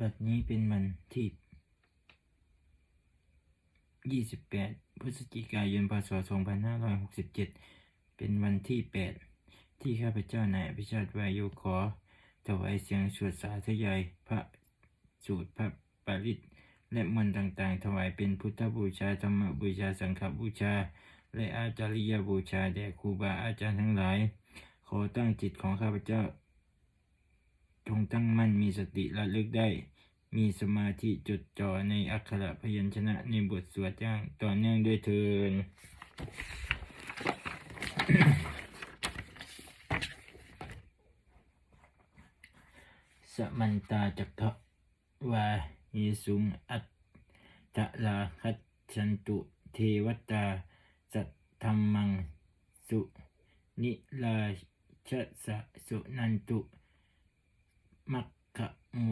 บัดนี้เป็นวันที่ 28 พฤศจิกายน พศ 2567 เป็นวันที่ 8 ที่ข้าพเจ้านายอภิชาติวายุขอถวายเสียงสวดสาธยายพระสูตรพระปริตและมนต์ต่างๆ ถวายเป็นพุทธบูชาธรรมบูชาสังฆบูชา และอาจาริยบูชาแด่ครูบาอาจารย์ทั้งหลาย ขอตั้งจิตของข้าพเจ้า จงตั้งมั่นมีสติระลึกได้ มีสมาธิจดจ่อในอักขระพยัญชนะในบทสวดอย่างต่อเนื่องด้วยเทินสมันตาจักทะวาเยสุงอัตตะลาคัจฉันตุเทวตาสัตธรรมังสุ นิลาชะสะสุนันตุ มัคคะโม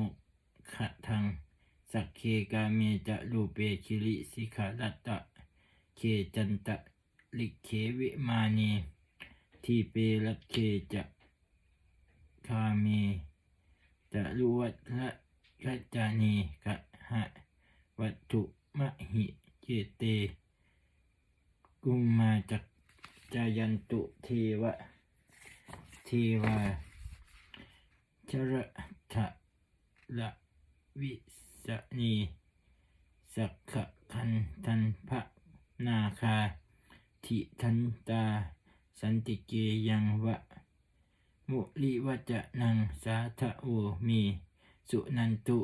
ขะทัง สักเคกาเมจะรูเปคิริสิขารัตตะเคจันตะลิเควิมานีทีเปรัเคจะคาเมจะรุวัตละกัจจานีกะหะวัตถุมหิเจเต กุมมาจักจายันตุเทวะ เทวา ชระทะละวิสนีสักขคันทันพระนาคา ทิทันตา สันติเกยังวะ มุลิวัจนังสาทะโอมี สุนันตุ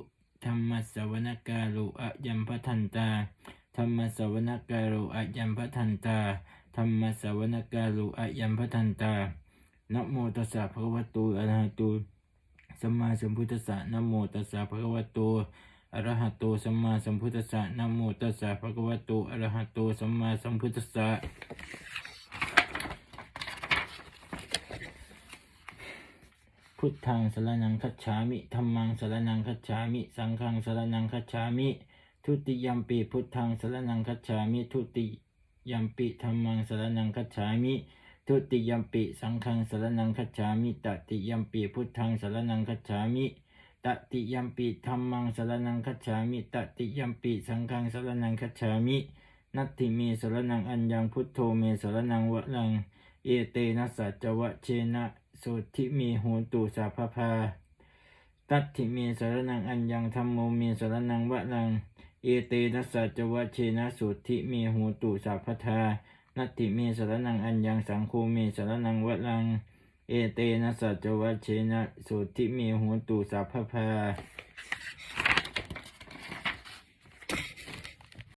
ธรรมสวนกาโลอะยัมพทันตา ธรรมสวนกาโลอะยัมพทันตา ธรรมสวนกาโลอะยัมพทันตานโมตัสสะภะคะวะโตอะระหะโต สัมมาสัมพุทธัสสะนะโมตัสสะภะคะวะโตอะระหะโตสัมมาสัมพุทธัสสะนะโมตัสสะภะคะวะโตอะระหะโตสัมมาสัมพุทธัสสะพุทธังสรนังคัจฉามิธัมมังสรนังคัจฉามิ สังฆังสรนังคัจฉามิ ทุติยัมปีพุทธังสรนังคัจฉามิ ทุติยัมปีธัมมังสรนังคัจฉามิ ทุติยมปิสังฆังสรนังคัจฉามิตติยมปิพุทธังสรนังคัจฉามิตติยมปิธัมมังสรนังคัจฉามิตติยมปิสังฆังสรนังคัจฉามินัตถิเมสรนังอัญญังพุทโธเมสรนังวะลังเอเตนะสัจวะเชนะโสทิเมโหตุสาภพาตัตถิเมสรนังอัญญังธรรมโมเมสรนังวะลังเอเตนะสัจวะเชนะโสทิเมโหตุสาพทา นัตถิเมสรนังอัญญังสังคูเมสรนังวัลัง เอเตนะสัจวัชเชนะสุทิเมโหตุสาพพา